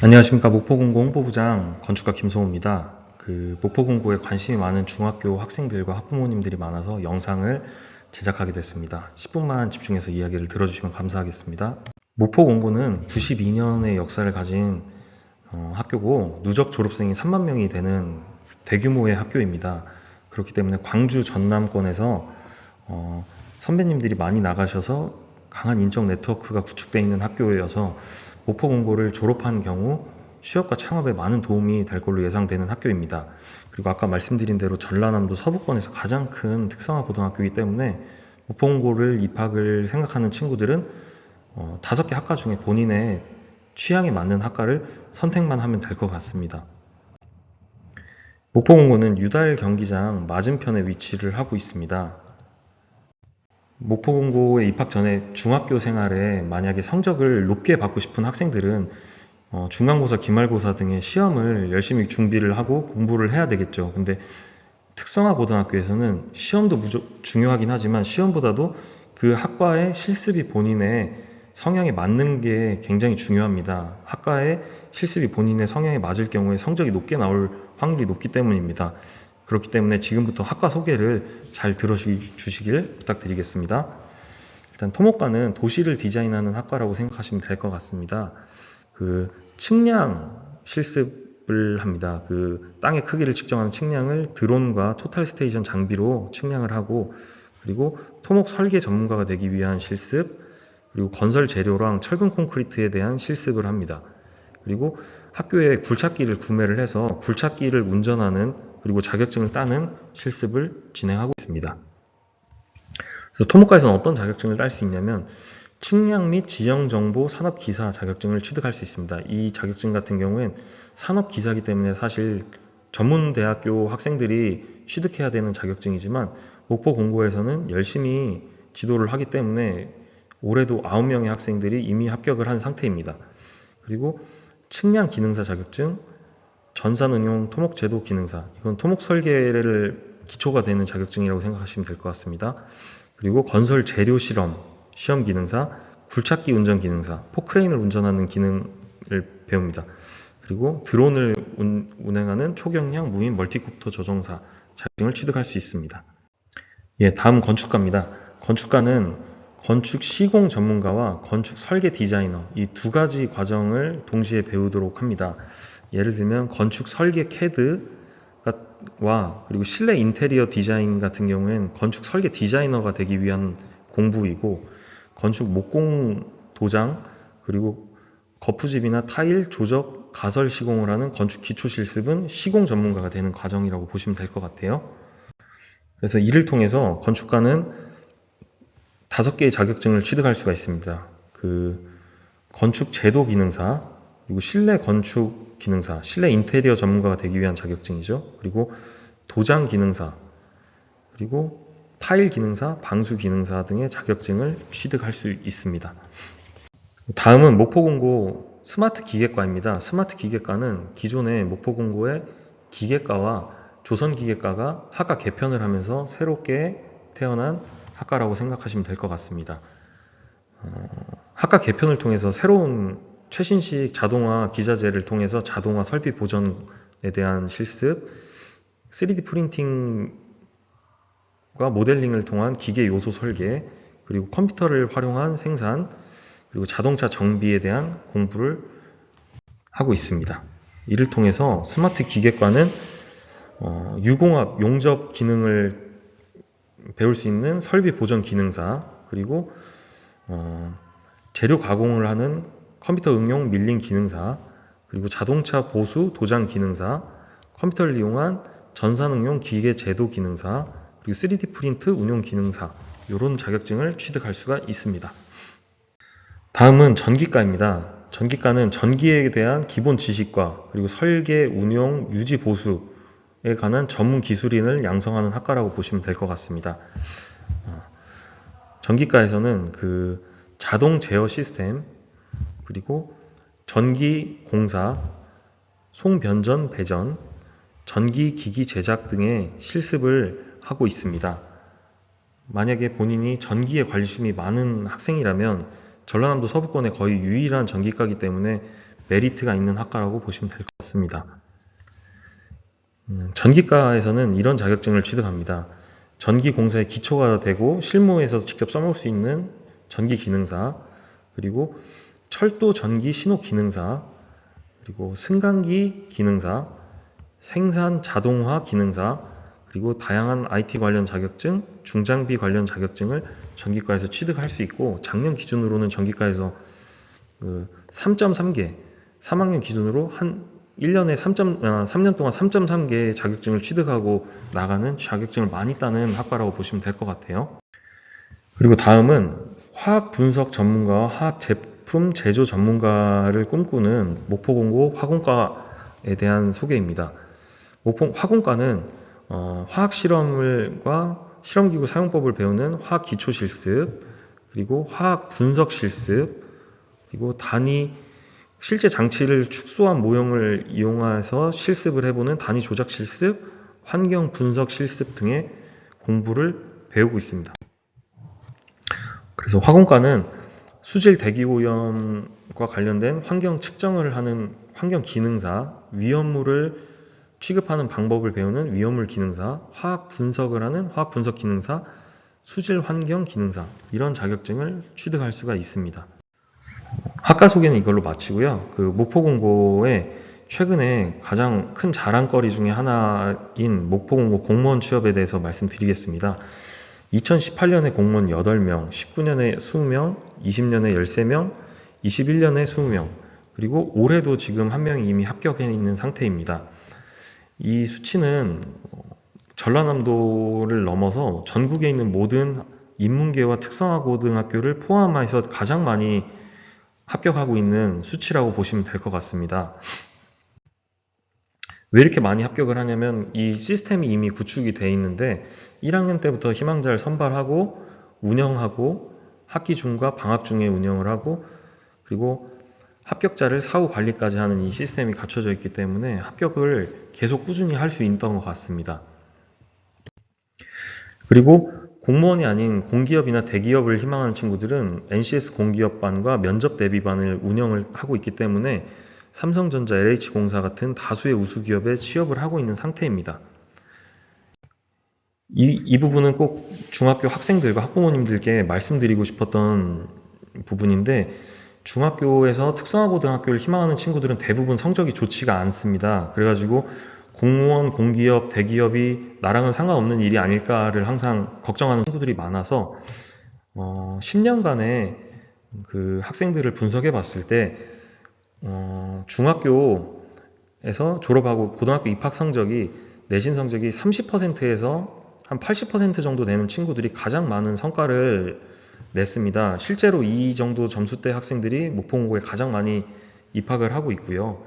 안녕하십니까 목포공고 홍보부장 건축가 김성호입니다. 그 목포공고에 관심이 많은 중학교 학생들과 학부모님들이 많아서 영상을 제작하게 됐습니다. 10분만 집중해서 이야기를 들어주시면 감사하겠습니다. 목포공고는 92년의 역사를 가진 어, 학교고 누적 졸업생이 3만 명이 되는 대규모의 학교입니다. 그렇기 때문에 광주 전남권에서 어, 선배님들이 많이 나가셔서 강한 인적 네트워크가 구축되어 있는 학교여서 목포공고를 졸업한 경우 취업과 창업에 많은 도움이 될 걸로 예상되는 학교입니다. 그리고 아까 말씀드린 대로 전라남도 서부권에서 가장 큰 특성화 고등학교이기 때문에 목포공고를 입학을 생각하는 친구들은 어, 다섯 개 학과 중에 본인의 취향에 맞는 학과를 선택만 하면 될 것 같습니다. 목포공고는 유달 경기장 맞은편에 위치를 하고 있습니다. 목포공고에 입학 전에 중학교 생활에 만약에 성적을 높게 받고 싶은 학생들은 어, 중간고사, 기말고사 등의 시험을 열심히 준비를 하고 공부를 해야 되겠죠. 근데 특성화 고등학교에서는 시험도 무조, 중요하긴 하지만 시험보다도 그 학과의 실습이 본인의 성향에 맞는 게 굉장히 중요합니다. 학과의 실습이 본인의 성향에 맞을 경우에 성적이 높게 나올 확률이 높기 때문입니다. 그렇기 때문에 지금부터 학과 소개를 잘 들어주시길 부탁드리겠습니다. 일단 토목과는 도시를 디자인하는 학과라고 생각하시면 될 것 같습니다. 그 측량 실습을 합니다. 그 땅의 크기를 측정하는 측량을 드론과 토탈 스테이션 장비로 측량을 하고 그리고 토목 설계 전문가가 되기 위한 실습 그리고 건설 재료랑 철근 콘크리트에 대한 실습을 합니다. 그리고 학교에 굴착기를 구매를 해서 굴착기를 운전하는 그리고 자격증을 따는 실습을 진행하고 있습니다. 그래서 토목과에서는 어떤 자격증을 딸 수 있냐면 측량 및 지형 정보 산업 기사 자격증을 취득할 수 있습니다. 이 자격증 같은 경우엔 산업 기사기 때문에 사실 전문 대학교 학생들이 취득해야 되는 자격증이지만 목포 공고에서는 열심히 지도를 하기 때문에 올해도 9명의 학생들이 이미 합격을 한 상태입니다. 그리고 측량 기능사 자격증, 전산응용 토목제도 기능사, 이건 토목 설계를 기초가 되는 자격증이라고 생각하시면 될 것 같습니다. 그리고 건설 재료 실험, 시험 기능사, 굴착기 운전 기능사, 포크레인을 운전하는 기능을 배웁니다. 그리고 드론을 운, 운행하는 초경량 무인 멀티콥터 조종사 자격증을 취득할 수 있습니다. 예, 다음 건축가입니다. 건축가는 건축 시공 전문가와 건축 설계 디자이너 이 두 가지 과정을 동시에 배우도록 합니다. 예를 들면 건축 설계 CAD와 그리고 실내 인테리어 디자인 같은 경우엔 건축 설계 디자이너가 되기 위한 공부이고 건축 목공 도장 그리고 거푸집이나 타일 조적 가설 시공을 하는 건축 기초 실습은 시공 전문가가 되는 과정이라고 보시면 될 것 같아요. 그래서 이를 통해서 건축가는 다섯 개의 자격증을 취득할 수가 있습니다. 그 건축 제도 기능사, 그리고 실내 건축 기능사, 실내 인테리어 전문가가 되기 위한 자격증이죠. 그리고 도장 기능사, 그리고 타일 기능사, 방수 기능사 등의 자격증을 취득할 수 있습니다. 다음은 목포공고 스마트 기계과입니다. 스마트 기계과는 기존의 목포공고의 기계과와 조선기계과가 학과 개편을 하면서 새롭게 태어난 학과라고 생각하시면 될 것 같습니다. 어, 학과 개편을 통해서 새로운 최신식 자동화 기자재를 통해서 자동화 설비 보전에 대한 실습, 3D 프린팅과 모델링을 통한 기계 요소 설계, 그리고 컴퓨터를 활용한 생산, 그리고 자동차 정비에 대한 공부를 하고 있습니다. 이를 통해서 스마트 기계과는 어, 유공합 용접 기능을 배울 수 있는 설비 보전 기능사 그리고 어, 재료 가공을 하는 컴퓨터 응용 밀링 기능사 그리고 자동차 보수 도장 기능사 컴퓨터를 이용한 전산 응용 기계 제도 기능사 그리고 3D 프린트 운용 기능사 이런 자격증을 취득할 수가 있습니다. 다음은 전기과입니다. 전기과는 전기에 대한 기본 지식과 그리고 설계, 운용, 유지, 보수에 관한 전문 기술인을 양성하는 학과라고 보시면 될 것 같습니다. 어, 전기과에서는 그 자동 제어 시스템 그리고 전기 공사, 송변전 배전, 전기 기기 제작 등의 실습을 하고 있습니다. 만약에 본인이 전기에 관심이 많은 학생이라면 전라남도 서부권의 거의 유일한 전기과이기 때문에 메리트가 있는 학과라고 보시면 될 것 같습니다. 음, 전기과에서는 이런 자격증을 취득합니다. 전기 공사의 기초가 되고 실무에서 직접 써먹을 수 있는 전기 기능사, 그리고 철도 전기 신호 기능사, 그리고 승강기 기능사, 생산 자동화 기능사, 그리고 다양한 IT 관련 자격증, 중장비 관련 자격증을 전기과에서 취득할 수 있고 작년 기준으로는 전기과에서 그 3.3개, 3학년 기준으로 한 1년에 3점, 아, 3년 동안 3.3개의 자격증을 취득하고 나가는 자격증을 많이 따는 학과라고 보시면 될 것 같아요. 그리고 다음은 화학 분석 전문가와 화학 제품 제조 전문가를 꿈꾸는 목포공고 화공과에 대한 소개입니다. 목포 화공과는 어, 화학 실험과 실험기구 사용법을 배우는 화학 기초 실습, 그리고 화학 분석 실습, 그리고 단위 실제 장치를 축소한 모형을 이용해서 실습을 해보는 단위 조작 실습, 환경 분석 실습 등의 공부를 배우고 있습니다. 그래서 화공과는 수질 대기 오염과 관련된 환경 측정을 하는 환경 기능사, 위험물을 취급하는 방법을 배우는 위험물 기능사, 화학 분석을 하는 화학 분석 기능사, 수질 환경 기능사 이런 자격증을 취득할 수가 있습니다. 학과 소개는 이걸로 마치고요. 그 목포공고의 최근에 가장 큰 자랑거리 중에 하나인 목포공고 공무원 취업에 대해서 말씀드리겠습니다. 2018년에 공무원 8명, 19년에 20명, 20년에 13명, 21년에 20명, 그리고 올해도 지금 한 명이 이미 합격해 있는 상태입니다. 이 수치는 전라남도를 넘어서 전국에 있는 모든 인문계와 특성화고등학교를 포함해서 가장 많이 합격하고 있는 수치라고 보시면 될 것 같습니다. 왜 이렇게 많이 합격을 하냐면 이 시스템이 이미 구축이 돼 있는데 1학년 때부터 희망자를 선발하고 운영하고 학기 중과 방학 중에 운영을 하고 그리고 합격자를 사후 관리까지 하는 이 시스템이 갖춰져 있기 때문에 합격을 계속 꾸준히 할 수 있던 것 같습니다. 그리고 공무원이 아닌 공기업이나 대기업을 희망하는 친구들은 NCS 공기업반과 면접 대비반을 운영을 하고 있기 때문에 삼성전자, LH공사 같은 다수의 우수기업에 취업을 하고 있는 상태입니다. 이, 이 부분은 꼭 중학교 학생들과 학부모님들께 말씀드리고 싶었던 부분인데 중학교에서 특성화고등학교를 희망하는 친구들은 대부분 성적이 좋지가 않습니다. 그래가지고 공무원, 공기업, 대기업이 나랑은 상관없는 일이 아닐까를 항상 걱정하는 친구들이 많아서 어, 10년간의 그 학생들을 분석해 봤을 때 어, 중학교에서 졸업하고 고등학교 입학 성적이 내신 성적이 30%에서 한 80% 정도 되는 친구들이 가장 많은 성과를 냈습니다. 실제로 이 정도 점수대 학생들이 목포공고에 가장 많이 입학을 하고 있고요.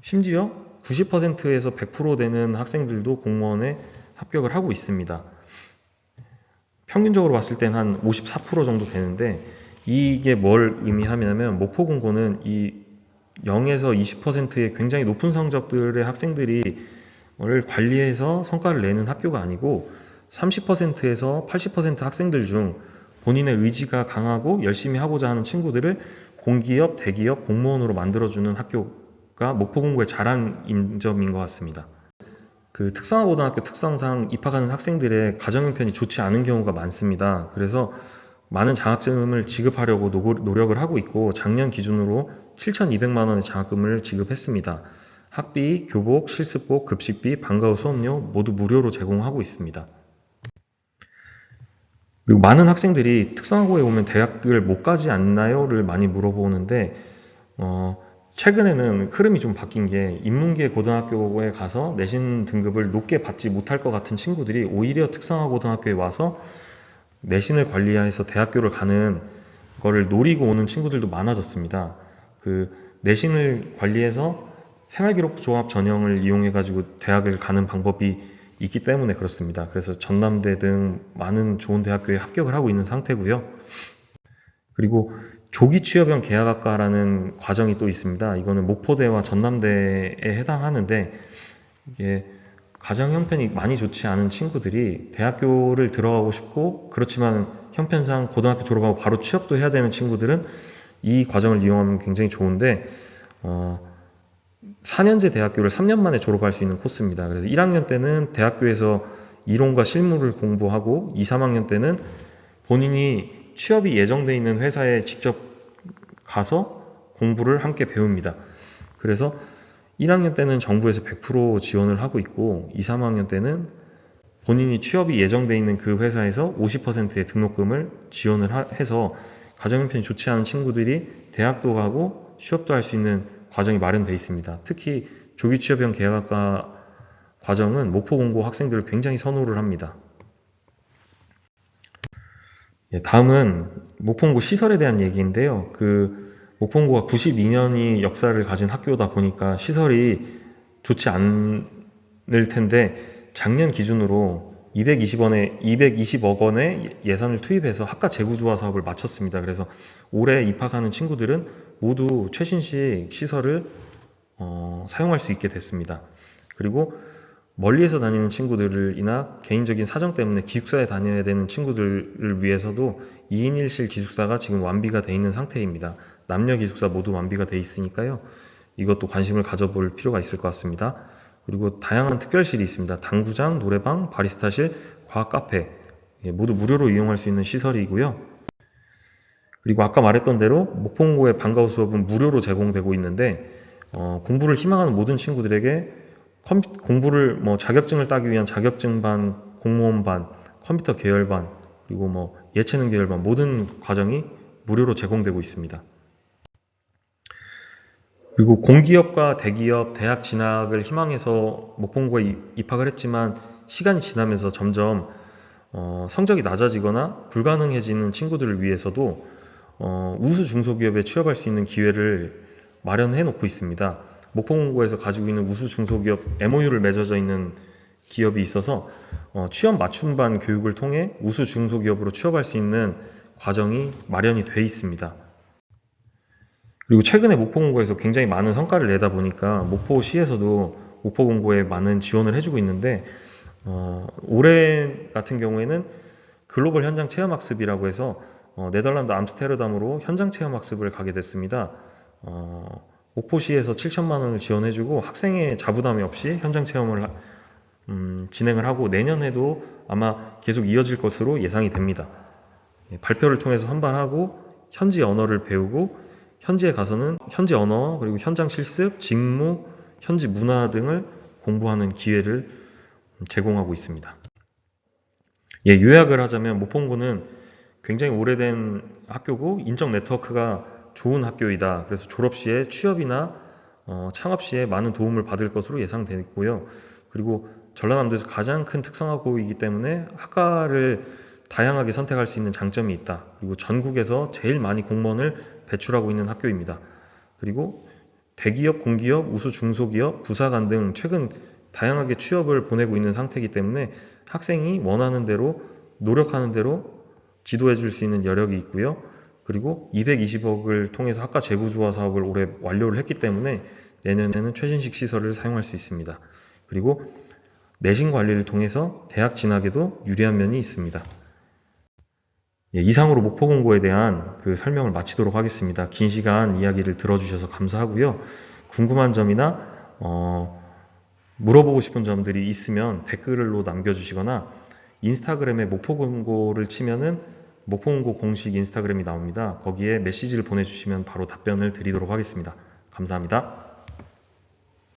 심지어 90%에서 100% 되는 학생들도 공무원에 합격을 하고 있습니다. 평균적으로 봤을 땐한54% 정도 되는데 이게 뭘 의미하냐면 목포공고는 이 0에서 20%의 굉장히 높은 성적들의 학생들이 를 관리해서 성과를 내는 학교가 아니고 30%에서 80% 학생들 중 본인의 의지가 강하고 열심히 하고자 하는 친구들을 공기업, 대기업, 공무원으로 만들어주는 학교가 목포공고의 자랑인 점인 것 같습니다. 그 특성화고등학교 특성상 입학하는 학생들의 가정 형편이 좋지 않은 경우가 많습니다. 그래서 많은 장학금을 지급하려고 노력을 하고 있고 작년 기준으로 7,200만 원의 장학금을 지급했습니다. 학비, 교복, 실습복, 급식비, 방과 후 수업료 모두 무료로 제공하고 있습니다. 그리고 많은 학생들이 특성화고에 오면 대학을 못 가지 않나요?를 많이 물어보는데 어, 최근에는 흐름이 좀 바뀐 게 인문계 고등학교에 가서 내신 등급을 높게 받지 못할 것 같은 친구들이 오히려 특성화 고등학교에 와서 내신을 관리해서 대학교를 가는 거를 노리고 오는 친구들도 많아졌습니다. 그 내신을 관리해서 생활기록 조합 전형을 이용해 가지고 대학을 가는 방법이 있기 때문에 그렇습니다. 그래서 전남대 등 많은 좋은 대학교에 합격을 하고 있는 상태고요. 그리고 조기 취업형 계약학과라는 과정이 또 있습니다. 이거는 목포대와 전남대에 해당하는데 이게 가정 형편이 많이 좋지 않은 친구들이 대학교를 들어가고 싶고 그렇지만 형편상 고등학교 졸업하고 바로 취업도 해야 되는 친구들은 이 과정을 이용하면 굉장히 좋은데 어, 4년제 대학교를 3년 만에 졸업할 수 있는 코스입니다. 그래서 1학년 때는 대학교에서 이론과 실무를 공부하고 2, 3학년 때는 본인이 취업이 예정돼 있는 회사에 직접 가서 공부를 함께 배웁니다. 그래서 1학년 때는 정부에서 100% 지원을 하고 있고 2, 3학년 때는 본인이 취업이 예정돼 있는 그 회사에서 50%의 등록금을 지원을 하- 해서 가정 형편이 좋지 않은 친구들이 대학도 가고 취업도 할 수 있는 과정이 마련돼 있습니다. 특히 조기 취업형 계약학과 과정은 목포공고 학생들을 굉장히 선호를 합니다. 예, 다음은 목포공고 시설에 대한 얘기인데요. 그 목포공고가 92년이 역사를 가진 학교다 보니까 시설이 좋지 않을 텐데 작년 기준으로 220원에 220억 원의 예산을 투입해서 학과 재구조화 사업을 마쳤습니다. 그래서 올해 입학하는 친구들은 모두 최신식 시설을 어, 사용할 수 있게 됐습니다. 그리고 멀리에서 다니는 친구들이나 개인적인 사정 때문에 기숙사에 다녀야 되는 친구들을 위해서도 2인 1실 기숙사가 지금 완비가 돼 있는 상태입니다. 남녀 기숙사 모두 완비가 돼 있으니까요. 이것도 관심을 가져볼 필요가 있을 것 같습니다. 그리고 다양한 특별실이 있습니다. 당구장, 노래방, 바리스타실, 과학 카페 예, 모두 무료로 이용할 수 있는 시설이고요. 그리고 아까 말했던 대로 목포공고의 방과후 수업은 무료로 제공되고 있는데 어, 공부를 희망하는 모든 친구들에게 컴퓨- 공부를 뭐 자격증을 따기 위한 자격증 반, 공무원 반, 컴퓨터 계열 반, 그리고 뭐 예체능 계열 반 모든 과정이 무료로 제공되고 있습니다. 그리고 공기업과 대기업, 대학 진학을 희망해서 목포공고에 이- 입학을 했지만 시간이 지나면서 점점 어, 성적이 낮아지거나 불가능해지는 친구들을 위해서도 어, 우수 중소기업에 취업할 수 있는 기회를 마련해 놓고 있습니다. 목포공고에서 가지고 있는 우수 중소기업 MOU를 맺어져 있는 기업이 있어서 어, 취업 맞춤반 교육을 통해 우수 중소기업으로 취업할 수 있는 과정이 마련이 돼 있습니다. 그리고 최근에 목포공고에서 굉장히 많은 성과를 내다 보니까 목포시에서도 목포공고에 많은 지원을 해주고 있는데 어, 올해 같은 경우에는 글로벌 현장 체험학습이라고 해서 어, 네덜란드 암스테르담으로 현장 체험학습을 가게 됐습니다. 어, 목포시에서 7천만 원을 지원해주고 학생의 자부담이 없이 현장 체험을 하- 음, 진행을 하고 내년에도 아마 계속 이어질 것으로 예상이 됩니다. 예, 발표를 통해서 선발하고 현지 언어를 배우고 현지에 가서는 현지 언어 그리고 현장 실습, 직무, 현지 문화 등을 공부하는 기회를 제공하고 있습니다. 예, 요약을 하자면 모pon고는 굉장히 오래된 학교고 인적 네트워크가 좋은 학교이다. 그래서 졸업 시에 취업이나 어, 창업 시에 많은 도움을 받을 것으로 예상되고요. 그리고 전라남도에서 가장 큰 특성화고이기 때문에 학과를 다양하게 선택할 수 있는 장점이 있다. 그리고 전국에서 제일 많이 공무원을 배출하고 있는 학교입니다. 그리고 대기업, 공기업, 우수 중소기업, 부사관 등 최근 다양하게 취업을 보내고 있는 상태이기 때문에 학생이 원하는 대로 노력하는 대로 지도해 줄 수 있는 여력이 있고요. 그리고 220억을 통해서 학과 재구조화 사업을 올해 완료를 했기 때문에 내년에는 최신식 시설을 사용할 수 있습니다. 그리고 내신 관리를 통해서 대학 진학에도 유리한 면이 있습니다. 예, 이상으로 목포공고에 대한 그 설명을 마치도록 하겠습니다. 긴 시간 이야기를 들어주셔서 감사하고요. 궁금한 점이나 어, 물어보고 싶은 점들이 있으면 댓글로 남겨주시거나 인스타그램에 목포공고를 치면은 목포공고 공식 인스타그램이 나옵니다. 거기에 메시지를 보내주시면 바로 답변을 드리도록 하겠습니다. 감사합니다.